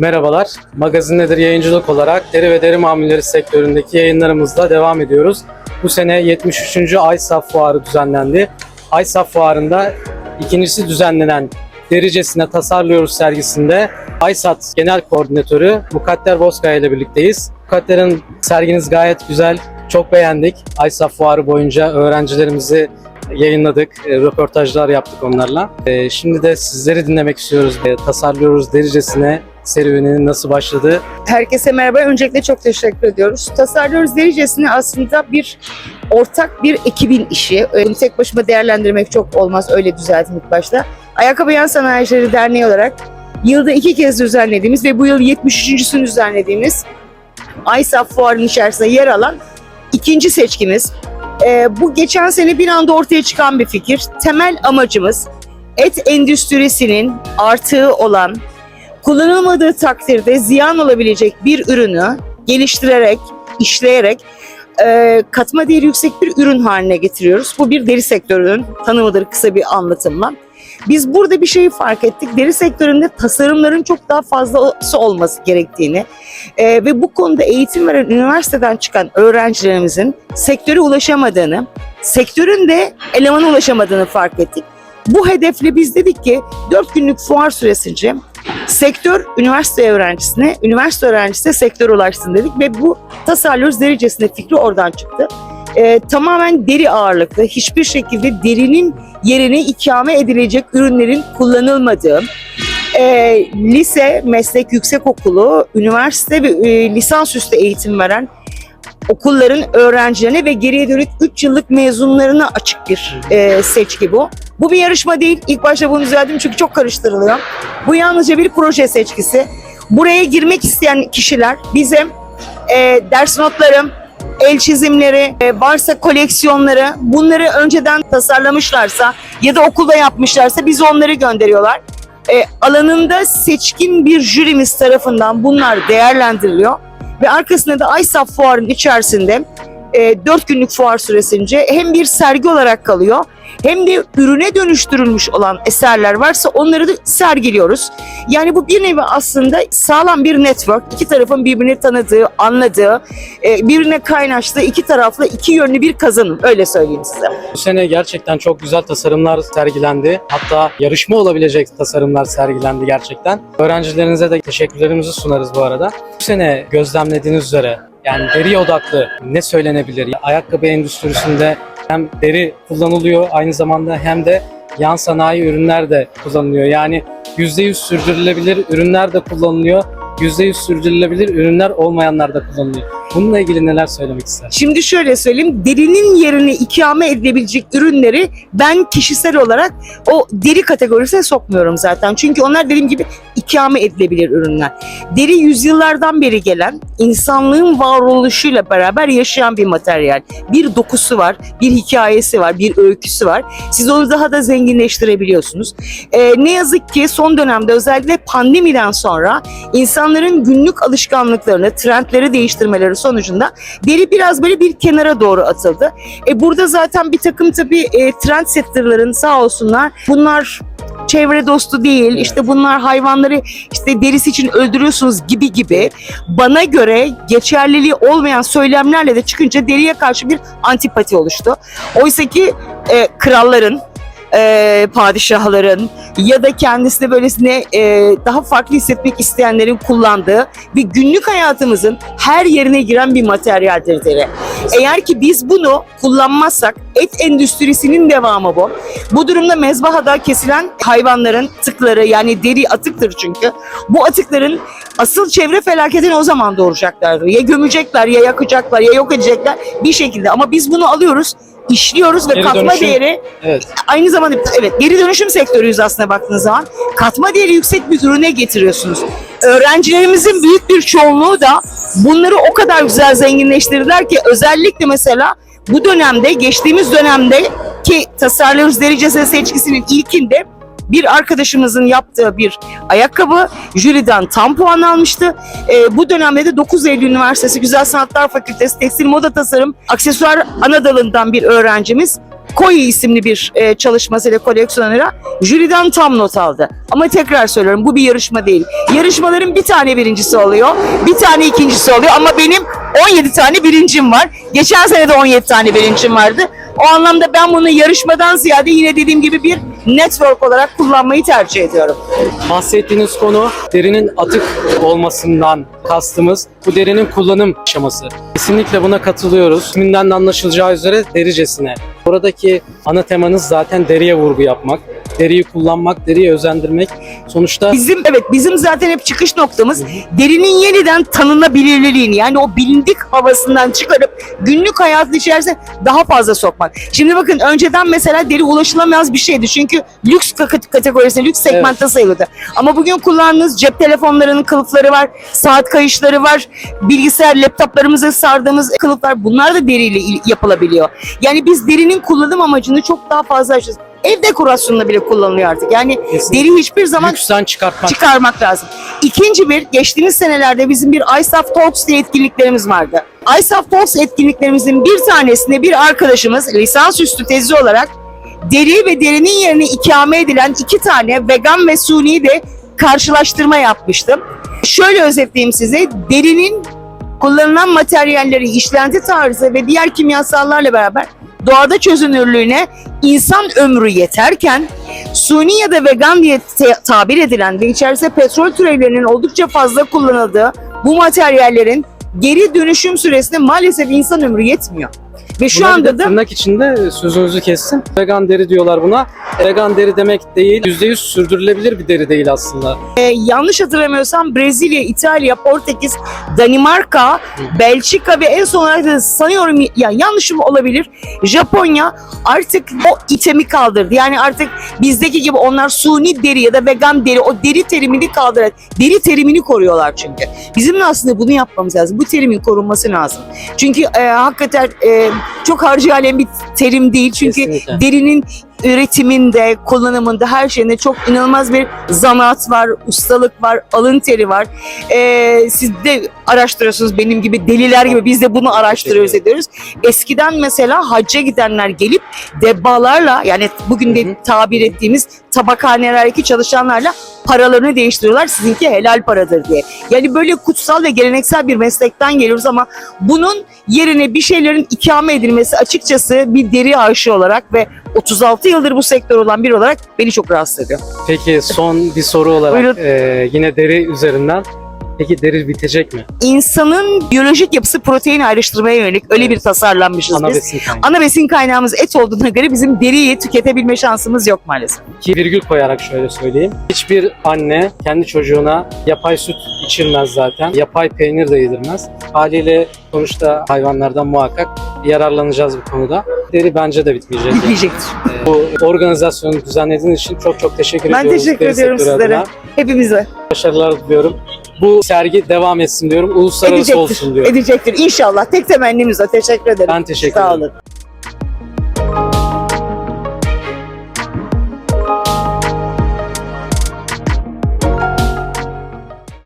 Merhabalar. Magazin Nedir yayıncılık olarak deri ve deri mamulleri sektöründeki yayınlarımızla devam ediyoruz. Bu sene 73. Aysaf Fuarı düzenlendi. Aysaf Fuarı'nda ikincisi düzenlenen Dericesine Tasarlıyoruz sergisinde Aysat Genel Koordinatörü Mukadder Bozkaya ile birlikteyiz. Mukadder'in serginiz gayet güzel. Çok beğendik. Aysaf Fuarı boyunca öğrencilerimizi yayınladık, e, röportajlar yaptık onlarla. E, Şimdi de sizleri dinlemek istiyoruz. E, Tasarlıyoruz Dericesine serüveninin nasıl başladı? Herkese merhaba. Öncelikle çok teşekkür ediyoruz. Tasarlıyoruz derecesini aslında bir ortak bir ekibin işi. Ee, Bunu tek başıma değerlendirmek çok olmaz. Öyle düzelttim ilk başta. Ayakkabı Yan Sanayicileri Derneği olarak yılda iki kez düzenlediğimiz ve bu yıl 73.sünü düzenlediğimiz Aysaf Fuarı'nın içerisinde yer alan ikinci seçkimiz. Ee, bu geçen sene bir anda ortaya çıkan bir fikir. Temel amacımız et endüstrisinin artığı olan kullanılmadığı takdirde ziyan olabilecek bir ürünü geliştirerek, işleyerek e, katma değeri yüksek bir ürün haline getiriyoruz. Bu bir deri sektörünün tanımıdır kısa bir anlatımla. Biz burada bir şeyi fark ettik. Deri sektöründe tasarımların çok daha fazlası olması gerektiğini e, ve bu konuda eğitim veren üniversiteden çıkan öğrencilerimizin sektöre ulaşamadığını, sektörün de elemana ulaşamadığını fark ettik. Bu hedefle biz dedik ki 4 günlük fuar süresince sektör üniversite öğrencisine, üniversite öğrencisi de sektöre ulaşsın dedik ve bu tasarlıyoruz derecesinde fikri oradan çıktı. Ee, tamamen deri ağırlıklı, hiçbir şekilde derinin yerine ikame edilecek ürünlerin kullanılmadığı, e, lise, meslek yüksekokulu, üniversite ve e, lisansüstü eğitim veren okulların öğrencilerine ve geriye dönük 3 yıllık mezunlarına açık bir e, seçki bu. Bu bir yarışma değil. İlk başta bunu düzelttim çünkü çok karıştırılıyor. Bu yalnızca bir proje seçkisi. Buraya girmek isteyen kişiler bize e, ders notları, el çizimleri, e, varsa koleksiyonları bunları önceden tasarlamışlarsa ya da okulda yapmışlarsa biz onları gönderiyorlar. E, alanında seçkin bir jürimiz tarafından bunlar değerlendiriliyor ve arkasında da Aysaf Fuarı'nın içerisinde e, 4 günlük fuar süresince hem bir sergi olarak kalıyor hem de ürüne dönüştürülmüş olan eserler varsa onları da sergiliyoruz. Yani bu bir nevi aslında sağlam bir network. iki tarafın birbirini tanıdığı, anladığı, e, birbirine kaynaştığı iki taraflı iki yönlü bir kazanım. Öyle söyleyeyim size. Bu sene gerçekten çok güzel tasarımlar sergilendi. Hatta yarışma olabilecek tasarımlar sergilendi gerçekten. Öğrencilerinize de teşekkürlerimizi sunarız bu arada. Bu sene gözlemlediğiniz üzere yani deri odaklı ne söylenebilir? Ayakkabı endüstrisinde hem deri kullanılıyor aynı zamanda hem de yan sanayi ürünler de kullanılıyor. Yani %100 sürdürülebilir ürünler de kullanılıyor. %100 sürdürülebilir ürünler olmayanlar da kullanılıyor. Bununla ilgili neler söylemek ister? Şimdi şöyle söyleyeyim, derinin yerine ikame edilebilecek ürünleri ben kişisel olarak o deri kategorisine sokmuyorum zaten. Çünkü onlar dediğim gibi ikame edilebilir ürünler. Deri yüzyıllardan beri gelen, insanlığın varoluşuyla beraber yaşayan bir materyal. Bir dokusu var, bir hikayesi var, bir öyküsü var. Siz onu daha da zenginleştirebiliyorsunuz. Ee, ne yazık ki son dönemde özellikle pandemiden sonra insanların günlük alışkanlıklarını, trendleri değiştirmeleri sonucunda deri biraz böyle bir kenara doğru atıldı. E burada zaten bir takım tabii e, trend setterların sağ olsunlar bunlar çevre dostu değil, işte bunlar hayvanları işte derisi için öldürüyorsunuz gibi gibi bana göre geçerliliği olmayan söylemlerle de çıkınca deriye karşı bir antipati oluştu. Oysa ki e, kralların, e, padişahların ya da kendisine böylesine e, daha farklı hissetmek isteyenlerin kullandığı ve günlük hayatımızın her yerine giren bir materyaldir deri. Eğer ki biz bunu kullanmazsak et endüstrisinin devamı bu. Bu durumda mezbahada kesilen hayvanların tıkları yani deri atıktır çünkü. Bu atıkların asıl çevre felaketini o zaman doğuracaklardır. Ya gömecekler ya yakacaklar ya yok edecekler bir şekilde. Ama biz bunu alıyoruz işliyoruz ve Geri katma dönüşüm- değeri Evet. aynı zamanda evet geri dönüşüm sektörüyüz aslında baktığınız zaman. Katma değeri yüksek bir ürüne getiriyorsunuz. Öğrencilerimizin büyük bir çoğunluğu da bunları o kadar güzel zenginleştirdiler ki özellikle mesela bu dönemde geçtiğimiz dönemde ki tasarlıyoruz derecesi seçkisinin ilkinde bir arkadaşımızın yaptığı bir ayakkabı jüriden tam puan almıştı. Ee, bu dönemde de 9 Eylül Üniversitesi Güzel Sanatlar Fakültesi Tekstil Moda Tasarım Aksesuar ana dalından bir öğrencimiz Koyu isimli bir e, çalışmasıyla koleksiyonera jüriden tam not aldı. Ama tekrar söylüyorum bu bir yarışma değil. Yarışmaların bir tane birincisi oluyor, bir tane ikincisi oluyor ama benim 17 tane birincim var. Geçen sene de 17 tane birincim vardı. O anlamda ben bunu yarışmadan ziyade yine dediğim gibi bir network olarak kullanmayı tercih ediyorum. Bahsettiğiniz konu derinin atık olmasından kastımız bu derinin kullanım aşaması. Kesinlikle buna katılıyoruz. İsminden de anlaşılacağı üzere dericesine. Buradaki ana temanız zaten deriye vurgu yapmak, deriyi kullanmak, deriyi özendirmek. Sonuçta Bizim evet bizim zaten hep çıkış noktamız derinin yeniden tanınabilirliğini yani o bilindik havasından çıkarıp günlük hayatın içerisine daha fazla sokmak. Şimdi bakın önceden mesela deri ulaşılamaz bir şeydi çünkü lüks kat- kategorisinde lüks segmentte sayılırdı. Ama bugün kullandığınız cep telefonlarının kılıfları var, saat kayışları var, bilgisayar laptoplarımıza sardığımız kılıflar bunlar da deriyle il- yapılabiliyor. Yani biz derinin kullanım amacını çok daha fazla açıyoruz. Ev dekorasyonunda bile kullanılıyor artık. Yani Kesinlikle. deri hiçbir zaman lüksten çıkartmak. çıkarmak lazım. İkinci bir, geçtiğimiz senelerde bizim bir ISAF Talks diye etkinliklerimiz vardı. ISAF Talks etkinliklerimizin bir tanesinde bir arkadaşımız lisansüstü tezi olarak deri ve derinin yerine ikame edilen iki tane vegan ve suni de karşılaştırma yapmıştım. Şöyle özetleyeyim size, derinin kullanılan materyalleri, işlenti tarzı ve diğer kimyasallarla beraber doğada çözünürlüğüne insan ömrü yeterken suni ya da vegan diye tabir edilen ve içerisinde petrol türevlerinin oldukça fazla kullanıldığı bu materyallerin geri dönüşüm süresinde maalesef insan ömrü yetmiyor. Ve şu Buna anda da tırnak içinde sözünüzü kestim. Vegan deri diyorlar buna. Vegan deri demek değil, %100 sürdürülebilir bir deri değil aslında. e, yanlış hatırlamıyorsam Brezilya, İtalya, Portekiz, Danimarka, Belçika ve en son olarak da sanıyorum ya yanlışım olabilir. Japonya artık o itemi kaldırdı. Yani artık bizdeki gibi onlar suni deri ya da vegan deri o deri terimini kaldırarak deri terimini koruyorlar çünkü. Bizim de aslında bunu yapmamız lazım. Bu terimin korunması lazım. Çünkü e, hakikaten e, çok harcayalen bir terim değil. Çünkü Kesinlikle. derinin üretiminde, kullanımında, her şeyinde çok inanılmaz bir zanaat var, ustalık var, alın teri var. Ee, siz de araştırıyorsunuz benim gibi, deliler gibi biz de bunu araştırıyoruz ediyoruz. Eskiden mesela hacca gidenler gelip debbalarla yani bugün de tabir ettiğimiz tabakhanelerdeki çalışanlarla paralarını değiştiriyorlar. Sizinki helal paradır diye. Yani böyle kutsal ve geleneksel bir meslekten geliyoruz ama bunun yerine bir şeylerin ikame edilmesi açıkçası bir deri aşığı olarak ve 36 yıldır bu sektör olan biri olarak beni çok rahatsız ediyor. Peki son bir soru olarak Buyurun. e, yine deri üzerinden. Peki deri bitecek mi? İnsanın biyolojik yapısı protein ayrıştırmaya yönelik öyle Evet. bir tasarlanmışız Ana biz. besin kaynağı. Ana besin kaynağımız et olduğuna göre bizim deriyi tüketebilme şansımız yok maalesef. İki virgül koyarak şöyle söyleyeyim. Hiçbir anne kendi çocuğuna yapay süt içirmez zaten. Yapay peynir de yedirmez. Haliyle sonuçta hayvanlardan muhakkak yararlanacağız bu konuda. Deri bence de bitmeyecek. yani. Bitmeyecektir. Ee, bu organizasyonu düzenlediğiniz için çok çok teşekkür Ben ediyoruz. teşekkür deri ediyorum sizlere. adına. Hepimize. Başarılar diliyorum. Bu sergi devam etsin diyorum. Uluslararası Edecektir. olsun diyorum. Edecektir. İnşallah. Tek temennimiz o. Teşekkür ederim. Ben teşekkür Sağ ederim. olun.